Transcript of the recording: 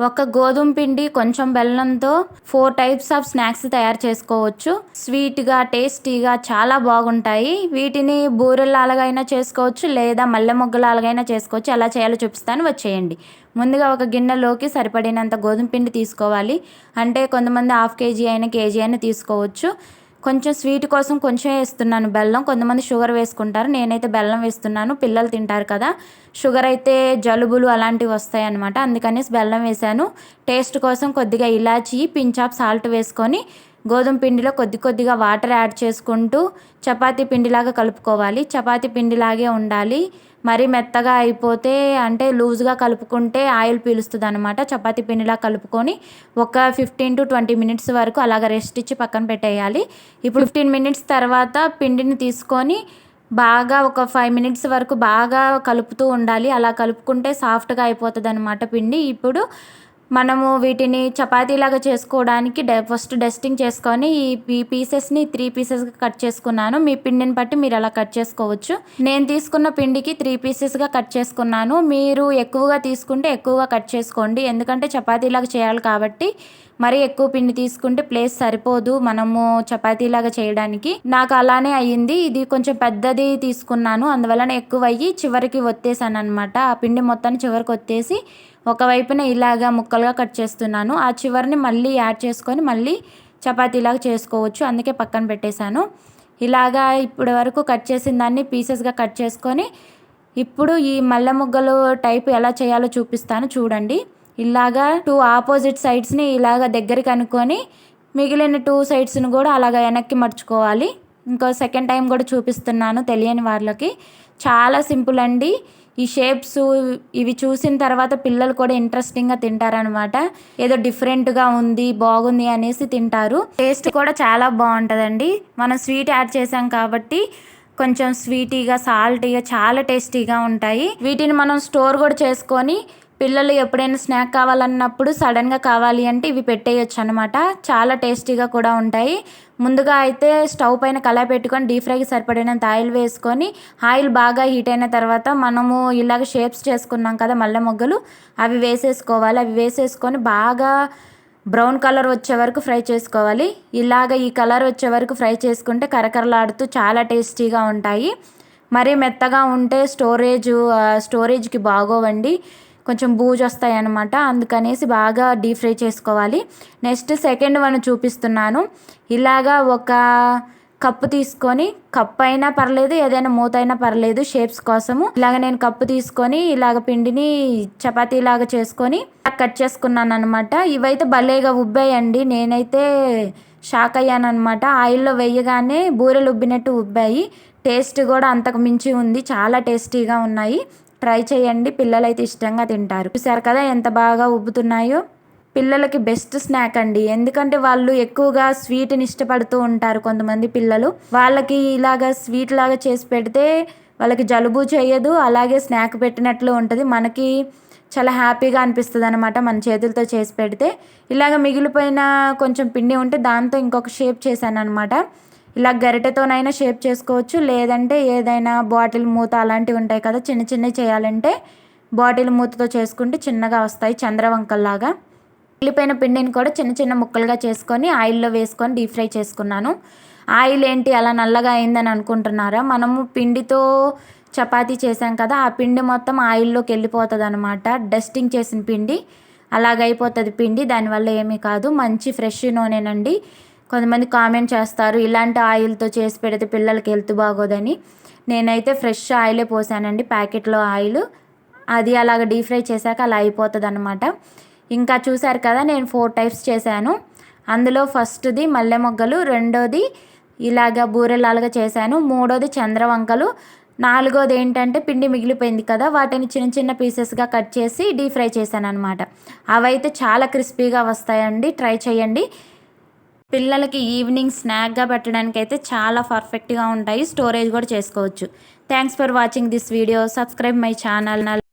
ఒక గోధుమ పిండి కొంచెం బెల్లంతో ఫోర్ టైప్స్ ఆఫ్ స్నాక్స్ తయారు చేసుకోవచ్చు. స్వీట్గా టేస్టీగా చాలా బాగుంటాయి. వీటిని బూరెలాగైనా చేసుకోవచ్చు లేదా మల్లె మొగ్గలాగైనా చేసుకోవచ్చు. ఎలా చేయాలో చూపిస్తాను. వచ్చేయండి. ముందుగా ఒక గిన్నెలోకి సరిపడినంత గోధుమ పిండి తీసుకోవాలి. అంటే కొంతమంది హాఫ్ కేజీ అయినా కేజీ అయినా తీసుకోవచ్చు. కొంచెం స్వీట్ కోసం కొంచెం వేస్తున్నాను. బెల్లం కొంతమంది షుగర్ వేసుకుంటారు. నేనైతే బెల్లం వేస్తున్నాను. పిల్లలు తింటారు కదా. షుగర్ అయితే జలుబులు అలాంటివి వస్తాయి అనమాట అందుకనేసి బెల్లం వేసాను టేస్ట్ కోసం కొద్దిగా ఇలాచి పించాప్ సాల్ట్ వేసుకొని గోధుమ పిండిలో కొద్ది కొద్దిగా వాటర్ యాడ్ చేసుకుంటూ చపాతీ పిండిలాగా కలుపుకోవాలి. చపాతీ పిండిలాగే ఉండాలి. మరీ మెత్తగా అయిపోతే అంటే లూజ్గా కలుపుకుంటే ఆయిల్ పీలుస్తుంది అనమాట చపాతీ పిండిలా కలుపుకొని ఒక ఫిఫ్టీన్ టు ట్వంటీ మినిట్స్ వరకు అలాగ రెస్ట్ ఇచ్చి పక్కన పెట్టేయాలి. ఇప్పుడు ఫిఫ్టీన్ మినిట్స్ తర్వాత పిండిని తీసుకొని బాగా ఒక ఫైవ్ మినిట్స్ వరకు బాగా కలుపుతూ ఉండాలి. అలా కలుపుకుంటే సాఫ్ట్గా అయిపోతుంది అనమాట పిండి. ఇప్పుడు మనము వీటిని చపాతీలాగా చేసుకోవడానికి ఫస్ట్ డస్టింగ్ చేసుకొని ఈ పీసెస్ని త్రీ పీసెస్గా కట్ చేసుకున్నాను. మీ పిండిని బట్టి మీరు అలా కట్ చేసుకోవచ్చు. నేను తీసుకున్న పిండికి త్రీ పీసెస్గా కట్ చేసుకున్నాను. మీరు ఎక్కువగా తీసుకుంటే ఎక్కువగా కట్ చేసుకోండి. ఎందుకంటే చపాతీలాగా చేయాలి కాబట్టి మరీ ఎక్కువ పిండి తీసుకుంటే ప్లేస్ సరిపోదు మనము చపాతీలాగా చేయడానికి. నాకు అలానే అయ్యింది. ఇది కొంచెం పెద్దది తీసుకున్నాను. అందువలన ఎక్కువ అయ్యి చివరికి ఒత్తేసాను అనమాట ఆ పిండి మొత్తాన్ని చివరికి ఒత్తేసి ఒకవైపున ఇలాగా ముక్కలుగా కట్ చేస్తున్నాను. ఆ చివరిని మళ్ళీ యాడ్ చేసుకొని మళ్ళీ చపాతీలాగా చేసుకోవచ్చు. అందుకే పక్కన పెట్టేశాను. ఇలాగా ఇప్పటి వరకు కట్ చేసిన దాన్ని పీసెస్గా కట్ చేసుకొని ఇప్పుడు ఈ మల్లె ముగ్గలు టైప్ ఎలా చేయాలో చూపిస్తాను చూడండి. ఇలాగా టూ ఆపోజిట్ సైడ్స్ని ఇలాగ దగ్గరికి అనుకొని మిగిలిన టూ సైడ్స్ని కూడా అలాగ వెనక్కి మర్చుకోవాలి ఇంకో సెకండ్ టైం కూడా చూపిస్తున్నాను తెలియని వాళ్ళకి చాలా సింపుల్ అండి. ఈ షేప్స్ ఇవి చూసిన తర్వాత పిల్లలు కూడా ఇంట్రెస్టింగ్గా తింటారనమాట ఏదో డిఫరెంట్గా ఉంది బాగుంది అనేసి తింటారు. టేస్ట్ కూడా చాలా బాగుంటుందండి. మనం స్వీట్ యాడ్ చేసాం కాబట్టి కొంచెం స్వీటీగా సాల్టీగా చాలా టేస్టీగా ఉంటాయి. వీటిని మనం స్టోర్ కూడా చేసుకొని పిల్లలు ఎప్పుడైనా స్నాక్ కావాలన్నప్పుడు సడన్గా కావాలి అంటే ఇవి పెట్టేయచ్చు అనమాట చాలా టేస్టీగా కూడా ఉంటాయి. ముందుగా అయితే స్టవ్ పైన కళాయి పెట్టుకొని డీప్ ఫ్రైకి సరిపడినంత ఆయిల్ వేసుకొని ఆయిల్ బాగా హీట్ అయిన తర్వాత మనము ఇలాగ షేప్స్ చేసుకున్నాం కదా మల్లె మొగ్గలు అవి వేసేసుకోవాలి. అవి వేసేసుకొని బాగా బ్రౌన్ కలర్ వచ్చే వరకు ఫ్రై చేసుకోవాలి. ఇలాగ ఈ కలర్ వచ్చే వరకు ఫ్రై చేసుకుంటే కరకరలాడుతూ చాలా టేస్టీగా ఉంటాయి. మరీ మెత్తగా ఉంటే స్టోరేజ్ స్టోరేజ్కి బాగోవండి. కొంచెం బూజు వస్తాయి అనమాట అందుకనేసి బాగా డీప్ ఫ్రై చేసుకోవాలి. నెక్స్ట్ సెకండ్ వన్ చూపిస్తున్నాను. ఇలాగా ఒక కప్పు తీసుకొని కప్పు అయినా పర్లేదు ఏదైనా మూత అయినా పర్లేదు షేప్స్ కోసము. ఇలాగ నేను కప్పు తీసుకొని ఇలాగ పిండిని చపాతీ లాగా చేసుకొని కట్ చేసుకున్నాను అనమాట ఇవైతే భలేగా ఉబ్బాయండి. నేనైతే షాక్ అయ్యాను అనమాట ఆయిల్లో వేయగానే బూరెలు ఉబ్బినట్టు ఉబ్బాయి. టేస్ట్ కూడా అంతకు మించి ఉంది. చాలా టేస్టీగా ఉన్నాయి. ట్రై చేయండి. పిల్లలైతే ఇష్టంగా తింటారు. చూసారు కదా ఎంత బాగా ఉబ్బుతున్నాయో? పిల్లలకి బెస్ట్ స్నాక్ అండి. ఎందుకంటే వాళ్ళు ఎక్కువగా స్వీట్ని ఇష్టపడుతూ ఉంటారు కొంతమంది పిల్లలు. వాళ్ళకి ఇలాగా స్వీట్ లాగా చేసి పెడితే వాళ్ళకి జలుబు చేయదు. అలాగే స్నాక్ పెట్టినట్లు ఉంటుంది. మనకి చాలా హ్యాపీగా అనిపిస్తుంది అనమాట మన చేతులతో చేసి పెడితే. ఇలాగ మిగిలిపోయిన కొంచెం పిండి ఉంటే దాంతో ఇంకొక షేప్ చేశాను అనమాట ఇలా గరిటెతోనైనా షేప్ చేసుకోవచ్చు. లేదంటే ఏదైనా బాటిల్ మూత అలాంటివి ఉంటాయి కదా చిన్న చిన్నవి చేయాలంటే బాటిల్ మూతతో చేసుకుంటే చిన్నగా వస్తాయి చంద్రవంకల్లాగా. మిగిలిపోయిన పిండిని కూడా చిన్న చిన్న ముక్కలుగా చేసుకొని ఆయిల్లో వేసుకొని డీప్ ఫ్రై చేసుకున్నాను. ఆయిల్ ఏంటి అలా నల్లగా అయిందని అనుకుంటున్నారా? మనము పిండితో చపాతీ చేసాం కదా ఆ పిండి మొత్తం ఆయిల్లోకి వెళ్ళిపోతుంది అనమాట డస్టింగ్ చేసిన పిండి అలాగైపోతుంది పిండి దానివల్ల ఏమీ కాదు. మంచి ఫ్రెష్ నూనెనండి. కొంతమంది కామెంట్ చేస్తారు ఇలాంటి ఆయిల్తో చేసి పెడితే పిల్లలకి హెల్త్ బాగోదని. నేనైతే ఫ్రెష్ ఆయిలే పోసానండి ప్యాకెట్లో ఆయిల్. అది అలాగ డీప్ ఫ్రై చేశాక అలా అయిపోతుంది అనమాట ఇంకా చూసారు కదా నేను ఫోర్ టైప్స్ చేశాను. అందులో ఫస్ట్ది మల్లె మొగ్గలు రెండోది ఇలాగ బూరెలాలుగా చేశాను మూడోది చంద్రవంకలు నాలుగోది ఏంటంటే పిండి మిగిలిపోయింది కదా వాటిని చిన్న చిన్న పీసెస్గా కట్ చేసి డీప్ ఫ్రై చేశాను అనమాట అవైతే చాలా క్రిస్పీగా వస్తాయండి ట్రై చేయండి. పిల్లలకి ఈవినింగ్ స్నాక్గా పెట్టడానికి అయితే చాలా పర్ఫెక్ట్గా ఉంటాయి. స్టోరేజ్ కూడా చేసుకోవచ్చు. Thanks for watching this video. Subscribe my channel.